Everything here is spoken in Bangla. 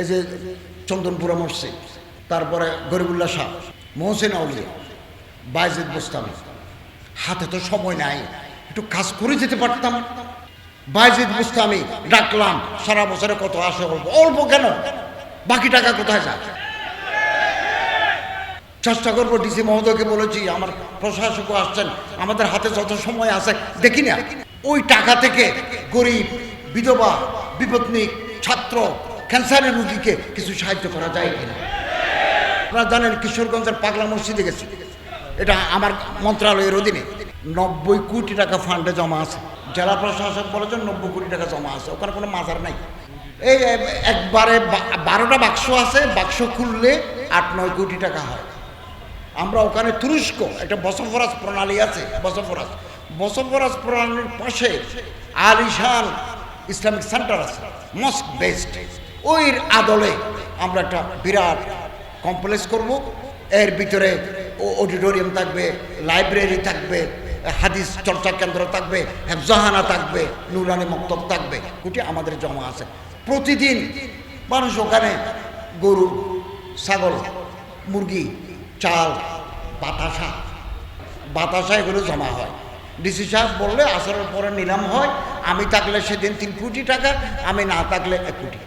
এই যে চন্দনপুরা মসজিদ, তারপরে গরিবুল্লাহ শাহ, মোহসেন আউলিয়া, বাইজিদ বুস্তামি। হাতে তো সময় নাই, একটু কাজ করে যেতে পারতাম। বাইজিদ বুস্তামি, ডাকলাম, সারা বছরে কত আসে অল্প অল্প কেন? বাকি টাকা কোথায় যায়? চেষ্টা করব ডিসি মহোদয়কে বলেছি আমার প্রশাসকও আসছেন, আমাদের হাতে যত সময় আছে, দেখি না। ওই টাকা থেকে গরিব, বিধবা, বিপত্নিক, ছাত্র ক্যান্সারের রুগীকে কিছু সাহায্য করা যায় কিনা? আপনারা জানেন কিশোরগঞ্জের পাগলা মসজিদে গেছি। এটা আমার মন্ত্রণালয়ের অধীনে। নব্বই কোটি টাকা ফান্ডে জমা আছে। জেলা প্রশাসক বলেছেন নব্বই কোটি টাকা জমা আছে। ওখানে কোনো মাজার নাই। এই একবারে বারোটা বাক্স আছে। বাক্স খুললে আট, নয় কোটি টাকা হয়। আমরা ওখানে তুরস্ক, একটা বসফরাজ প্রণালী আছে, বসফরাজ। বসফরাজ প্রণালীর পাশে আলিশান ইসলামিক সেন্টার আছে মস্ক বেসড ওই আদলে আমরা একটা বিরাট কমপ্লেক্স করব। এর ভিতরে অডিটোরিয়াম থাকবে লাইব্রেরি থাকবে, হাদিস চর্চা কেন্দ্র থাকবে হেফজাহানা থাকবে, নুরানি মক্তব থাকবে ওটি আমাদের জমা আছে। প্রতিদিন মানুষ ওখানে গরু, ছাগল, মুরগি, চাল, বাতাসা বাতাসা এগুলো জমা হয়। ডিসি সাহেব বললে, আসরের পরে নিলাম হয়, আমি থাকলে সেদিন তিন কোটি টাকা, আমি না থাকলে এক কোটি।